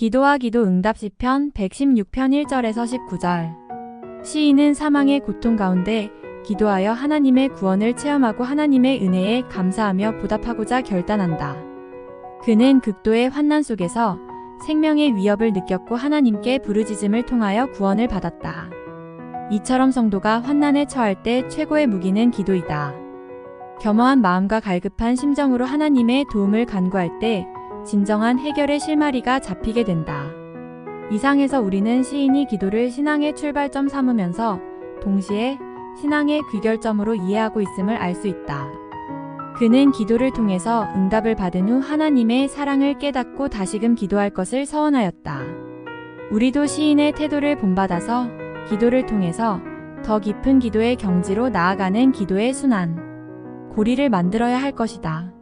기도와 기도 응답 시편 116편 1절에서 19절. 시인은 사망의 고통 가운데 기도하여 하나님의 구원을 체험하고 하나님의 은혜에 감사하며 보답하고자 결단한다. 그는 극도의 환난 속에서 생명의 위협을 느꼈고 하나님께 부르짖음을 통하여 구원을 받았다. 이처럼 성도가 환난에 처할 때 최고의 무기는 기도이다. 겸허한 마음과 갈급한 심정으로 하나님의 도움을 간구할 때 진정한 해결의 실마리가 잡히게 된다. 이상에서 우리는 시인이 기도를 신앙의 출발점 삼으면서 동시에 신앙의 귀결점으로 이해하고 있음을 알 수 있다. 그는 기도를 통해서 응답을 받은 후 하나님의 사랑을 깨닫고 다시금 기도할 것을 서원하였다. 우리도 시인의 태도를 본받아서 기도를 통해서 더 깊은 기도의 경지로 나아가는 기도의 순환, 고리를 만들어야 할 것이다.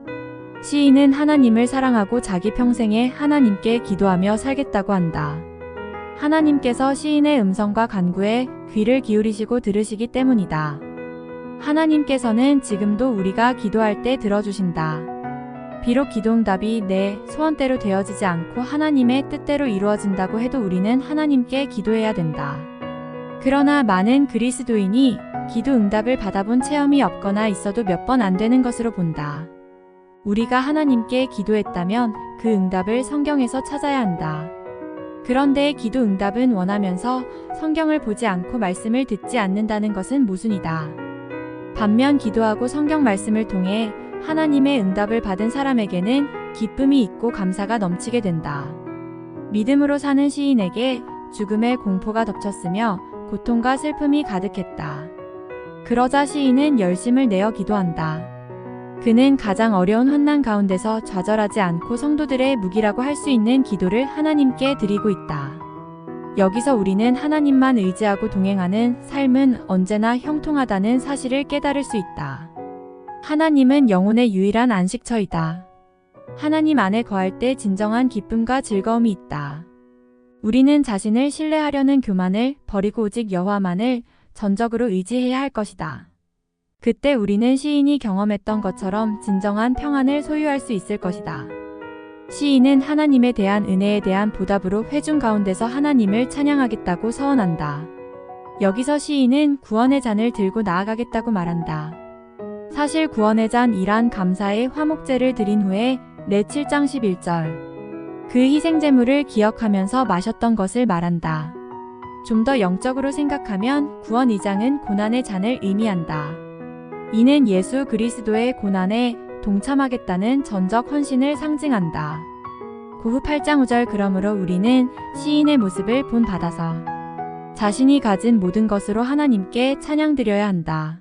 시인은 하나님을 사랑하고 자기 평생에 하나님께 기도하며 살겠다고 한다. 하나님께서 시인의 음성과 간구에 귀를 기울이시고 들으시기 때문이다. 하나님께서는 지금도 우리가 기도할 때 들어주신다. 비록 기도응답이 내 소원대로 되어지지 않고 하나님의 뜻대로 이루어진다고 해도 우리는 하나님께 기도해야 된다. 그러나 많은 그리스도인이 기도응답을 받아본 체험이 없거나 있어도 몇 번 안 되는 것으로 본다. 우리가 하나님께 기도했다면 그 응답을 성경에서 찾아야 한다. 그런데 기도 응답은 원하면서 성경을 보지 않고 말씀을 듣지 않는다는 것은 모순이다. 반면 기도하고 성경 말씀을 통해 하나님의 응답을 받은 사람에게는 기쁨이 있고 감사가 넘치게 된다. 믿음으로 사는 시인에게 죽음의 공포가 덮쳤으며 고통과 슬픔이 가득했다. 그러자 시인은 열심을 내어 기도한다. 그는 가장 어려운 환난 가운데서 좌절하지 않고 성도들의 무기라고 할 수 있는 기도를 하나님께 드리고 있다. 여기서 우리는 하나님만 의지하고 동행하는 삶은 언제나 형통하다는 사실을 깨달을 수 있다. 하나님은 영혼의 유일한 안식처이다. 하나님 안에 거할 때 진정한 기쁨과 즐거움이 있다. 우리는 자신을 신뢰하려는 교만을 버리고 오직 여호와만을 전적으로 의지해야 할 것이다. 그때 우리는 시인이 경험했던 것처럼 진정한 평안을 소유할 수 있을 것이다. 시인은 하나님에 대한 은혜에 대한 보답으로 회중 가운데서 하나님을 찬양하겠다고 서원한다. 여기서 시인은 구원의 잔을 들고 나아가겠다고 말한다. 사실 구원의 잔이란 감사의 화목제를 드린 후에 내 7장 11절. 그 희생제물을 기억하면서 마셨던 것을 말한다. 좀 더 영적으로 생각하면 구원 2장은 고난의 잔을 의미한다. 이는 예수 그리스도의 고난에 동참하겠다는 전적 헌신을 상징한다. 고후 8장 5절 그러므로 우리는 시인의 모습을 본받아서 자신이 가진 모든 것으로 하나님께 찬양드려야 한다.